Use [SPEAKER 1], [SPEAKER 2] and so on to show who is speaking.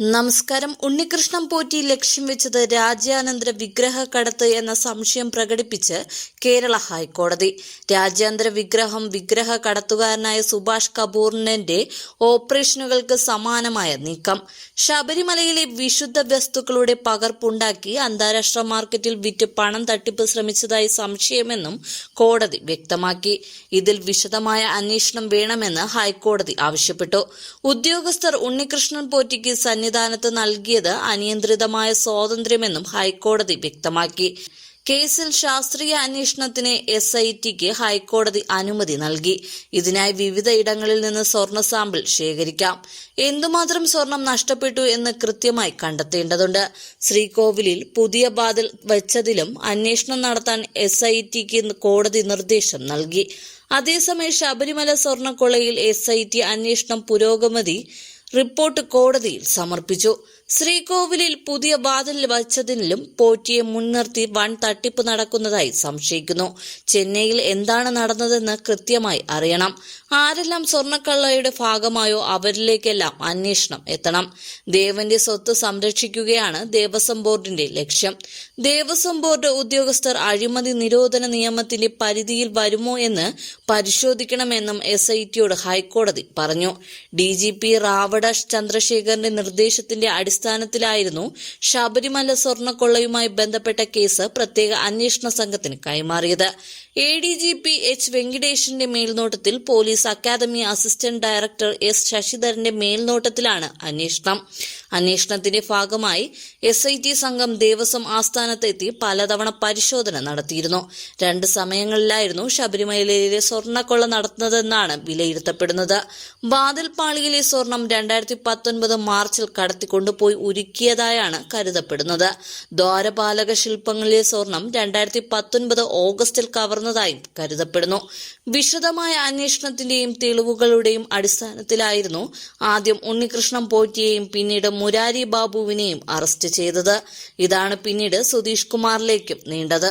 [SPEAKER 1] നമസ്കാരം. ഉണ്ണികൃഷ്ണൻ പോറ്റി ലക്ഷ്യം വെച്ചത് രാജ്യാനന്തര വിഗ്രഹ കടത്ത് എന്ന സംശയം പ്രകടിപ്പിച്ച് കേരള ഹൈക്കോടതി. രാജ്യാന്തര വിഗ്രഹം വിഗ്രഹ കടത്തുകാരനായ സുഭാഷ് കപൂറിന്റെ ഓപ്പറേഷനുകൾക്ക് സമാനമായ നീക്കം. ശബരിമലയിലെ വിശുദ്ധ വസ്തുക്കളുടെ പകർപ്പുണ്ടാക്കി അന്താരാഷ്ട്ര മാർക്കറ്റിൽ വിറ്റ് പണം തട്ടിപ്പ് ശ്രമിച്ചതായി സംശയമെന്നും കോടതി വ്യക്തമാക്കി. ഇതിൽ വിശദമായ അന്വേഷണം വേണമെന്ന് ഹൈക്കോടതി ആവശ്യപ്പെട്ടു. ഉദ്യോഗസ്ഥർ ഉണ്ണികൃഷ്ണൻ പോറ്റിക്ക് സന്നിധാനത്ത് നൽകിയത് അനിയന്ത്രിതമായ സ്വാതന്ത്ര്യമെന്നും ഹൈക്കോടതി വ്യക്തമാക്കി. കേസിൽ ശാസ്ത്രീയ അന്വേഷണത്തിന് എസ് ഐ ടിക്ക് ഹൈക്കോടതി അനുമതി നൽകി. ഇതിനായി വിവിധ ഇടങ്ങളിൽ നിന്ന് സ്വർണ സാമ്പിൾ ശേഖരിക്കാം. എന്തുമാത്രം സ്വർണം നഷ്ടപ്പെട്ടു എന്ന് കൃത്യമായി കണ്ടെത്തേണ്ടതുണ്ട്. ശ്രീകോവിലിൽ പുതിയ ബാതിൽ വെച്ചതിലും അന്വേഷണം നടത്താൻ എസ് ഐ ടിക്ക് കോടതി നിർദ്ദേശം നൽകി. അതേസമയം ശബരിമല സ്വർണക്കൊളയിൽ എസ് ഐ ടി അന്വേഷണം പുരോഗമതി റിപ്പോർട്ട് കോടതിയിൽ സമർപ്പിച്ചു ശ്രീകോവിലിൽ പുതിയ വാതിൽ വച്ചതിലും പോറ്റിയെ മുൻനിർത്തി വൻ തട്ടിപ്പ് നടക്കുന്നതായി സംശയിക്കുന്നു. ചെന്നൈയിൽ എന്താണ് നടന്നതെന്ന് കൃത്യമായി അറിയണം. ആരെല്ലാം സ്വർണക്കള്ളയുടെ ഭാഗമായോ അവരിലേക്കെല്ലാം അന്വേഷണം എത്തണം. ദേവന്റെ സ്വത്ത് സംരക്ഷിക്കുകയാണ് ദേവസ്വം ബോർഡിന്റെ ലക്ഷ്യം. ദേവസ്വം ബോർഡ് ഉദ്യോഗസ്ഥർ അഴിമതി നിരോധന നിയമത്തിന്റെ പരിധിയിൽ വരുമോ എന്ന് പരിശോധിക്കണമെന്നും എസ് ഐ ടിയോട് ഹൈക്കോടതി പറഞ്ഞു. ഡി ജി പി റാവഡ ചന്ദ്രശേഖറിന്റെ നിർദ്ദേശത്തിന്റെ അടിസ്ഥാനത്തിലായിരുന്നു ശബരിമല സ്വർണക്കൊള്ളയുമായി ബന്ധപ്പെട്ട കേസ് പ്രത്യേക അന്വേഷണ സംഘത്തിന് കൈമാറിയത്. A D G P H വെങ്കിടേഷിന്റെ മേൽനോട്ടത്തിൽ police academy assistant director S ശശിധരന്റെ മേൽനോട്ടത്തിലാണ് അന്വേഷണം. അന്വേഷണത്തിന്റെ ഭാഗമായി എസ് ഐ ടി സംഘം ദേവസ്വം ആസ്ഥാനത്തെത്തി പലതവണ പരിശോധന നടത്തിയിരുന്നു. രണ്ട് സമയങ്ങളിലായിരുന്നു ശബരിമലയിലെ സ്വർണക്കൊള്ള നടത്തുന്നതെന്നാണ് വിലയിരുത്തപ്പെടുന്നത്. വാതിൽപ്പാളിയിലെ സ്വർണം രണ്ടായിരത്തി പത്തൊൻപത് മാർച്ചിൽ കടത്തിക്കൊണ്ടുപോയി ഉരുക്കിയതായാണ് കരുതപ്പെടുന്നത്. ദ്വാരപാലക ശില്പങ്ങളിലെ സ്വർണം രണ്ടായിരത്തി പത്തൊൻപത് ഓഗസ്റ്റിൽ കവർന്നതായും കരുതപ്പെടുന്നു. വിശദമായ അന്വേഷണത്തിന്റെയും തെളിവുകളുടെയും അടിസ്ഥാനത്തിലായിരുന്നു ആദ്യം ഉണ്ണികൃഷ്ണൻ പോറ്റിയെയും പിന്നീട് മുരാരി ബാബുവിനെയും അറസ്റ്റ് ചെയ്തത്. ഇതാണ് പിന്നീട് സുധീഷ് കുമാറിലേക്കും നീണ്ടത്.